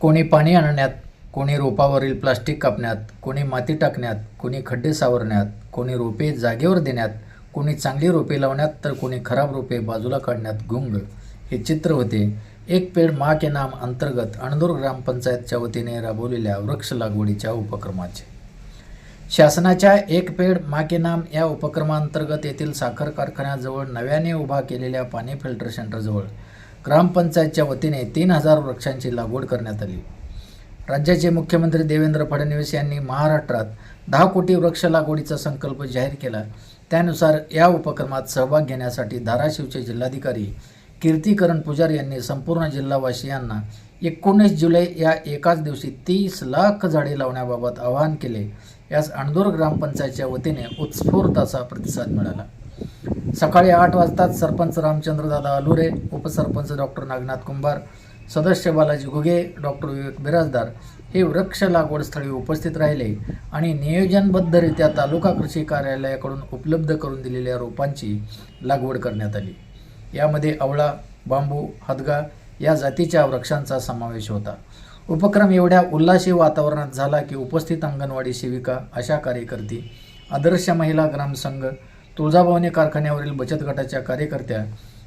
कोणी पाणी आणण्यात कोणी रोपावरील प्लास्टिक कापण्यात कोणी माती टाकण्यात कोणी खड्डे सावरण्यात कोणी रोपे जागेवर देण्यात कोणी चांगली रोपे लावण्यात तर कोणी खराब रोपे बाजूला काढण्यात गुंग. हे चित्र होते. एक पेड मा के नाम अंतर्गत अणदूर ग्रामपंचायतच्या वतीने राबवलेल्या वृक्ष लागवडीच्या उपक्रमाचे. शासनाच्या एक पेड मा के नाम या उपक्रमांतर्गत येथील साखर कारखान्याजवळ नव्याने उभा केलेल्या पाणी फिल्टर सेंटरजवळ ग्रामपंचायतच्या वतीने तीन हजार वृक्षांची लागवड करण्यात आली. राज्याचे मुख्यमंत्री देवेंद्र फडणवीस यांनी महाराष्ट्रात दहा कोटी वृक्ष लागवडीचा संकल्प जाहीर केला. त्यानुसार या उपक्रमात सहभाग घेण्यासाठी धाराशिवचे जिल्हाधिकारी कीर्तिकरण पुजारी यांनी संपूर्ण जिल्हावासियांना एकोणीस जुलै या एकाच दिवशी तीस लाख झाडे लावण्याबाबत आवाहन केले. यास अणदूर ग्रामपंचायतच्या वतीने उत्स्फूर्त असा प्रतिसाद मिळाला. सकाळी आठ वाजताच सरपंच रामचंद्रदादा अलुरे उपसरपंच डॉक्टर नागनाथ कुंभार सदस्य बालाजी घुगे डॉक्टर विवेक बिराजदार हे वृक्ष लागवडस्थळी उपस्थित राहिले आणि नियोजनबद्धरित्या तालुका कृषी कार्यालयाकडून उपलब्ध करून दिलेल्या रोपांची लागवड करण्यात आली. यामध्ये आवळा बांबू हदगा या जातीच्या वृक्षांचा समावेश होता. उपक्रम एवढ्या उल्हासी वातावरणात झाला की उपस्थित अंगणवाडी सेविका आशा कार्यकर्ती आदर्श महिला ग्रामसंघ तुळजाभवानी कारखान्यावरील बचत गटाच्या कार्यकर्त्या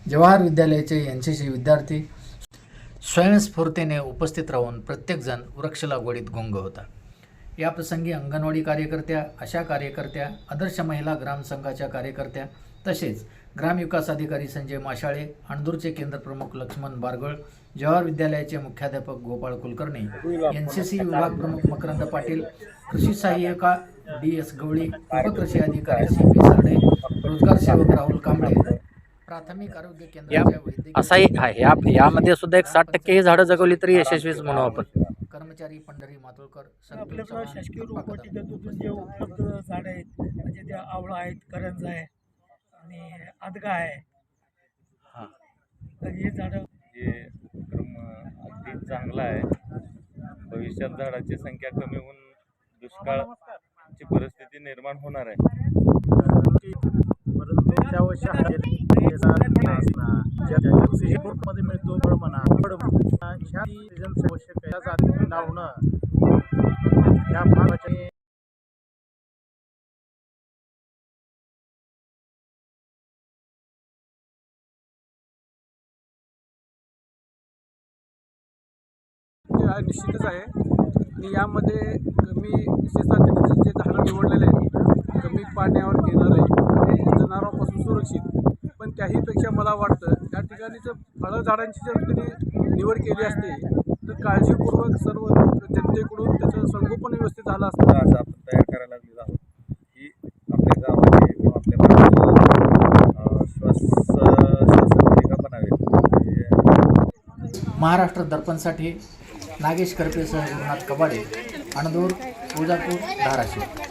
जवाहर विद्यालयाचे एन सी सी विद्यार्थी स्वयंस्फूर्तीने उपस्थित राहून प्रत्येकजण वृक्ष लागवडीत गुंग होता. या प्रसंगी अंगणवाडी कार्यकर्त्या अशा कार्यकर्त्या आदर्श महिला ग्रामसंघाच्या कार्यकर्त्या तसेच ग्रामविकास अधिकारी संजय माशाळे अणदूरचे केंद्र प्रमुख लक्ष्मण बारगळ जवाहर विद्यालयाचे मुख्याध्यापक Gopal Kulkarni N C C विभाग प्रमुख मकरंद पाटील कृषी सहाय्यका डी एस गवळी उपकृषी अधिकारी सी पी सरडे रोजगार सेवक राहुल कांबळे. प्राथमिक आरोग्य केंद्राच्या वैद्यकीय असाही आहे. या यामध्ये सुद्धा एक साठ टक्के ही झाडं जगवली तरी यशस्वीच म्हणू आपण. कर्मचारी पंढरी मातोळकर आपल्याकडं शासकीय रोपवाटिकेतून जे उपलब्ध झाडं आहेत म्हणजे त्या आवळा आहेत करंज आहे आणि अदगा आहे हा. तर हे झाडं हे उपक्रम अगदी चांगला आहे. भविष्यात झाडाची संख्या कमी होऊन दुष्काळाची परिस्थिती निर्माण होणार आहे. परंतु त्यावर्षी मध्ये मिळतो फळ म्हणा फळ ह्या सीझन आवश्यक त्या लावणं या भागाचे निश्चितच आहे. आणि यामध्ये कमी शेतातील जे झाडं निवडलेले आहेत कमी पाण्यावर घेणारे आणि जनावरांपासून सुरक्षित. पण त्याहीपेक्षा मला वाटतं त्या ठिकाणी जर फळं झाडांची जर त्यांनी निवड केली असते तर काळजीपूर्वक सर्व जनतेकडून त्याचं संगोपन व्यवस्थित झालं असतं. आज आपण तयार करायला लागलेलो आहोत ही आपल्या गावाचे किंवा आपल्या भागाचे श्वास हे महाराष्ट्र दर्पणसाठी नागेश करपेसह गुरुनाथ कबाडे अणदूर तुळजापूर धाराशिव.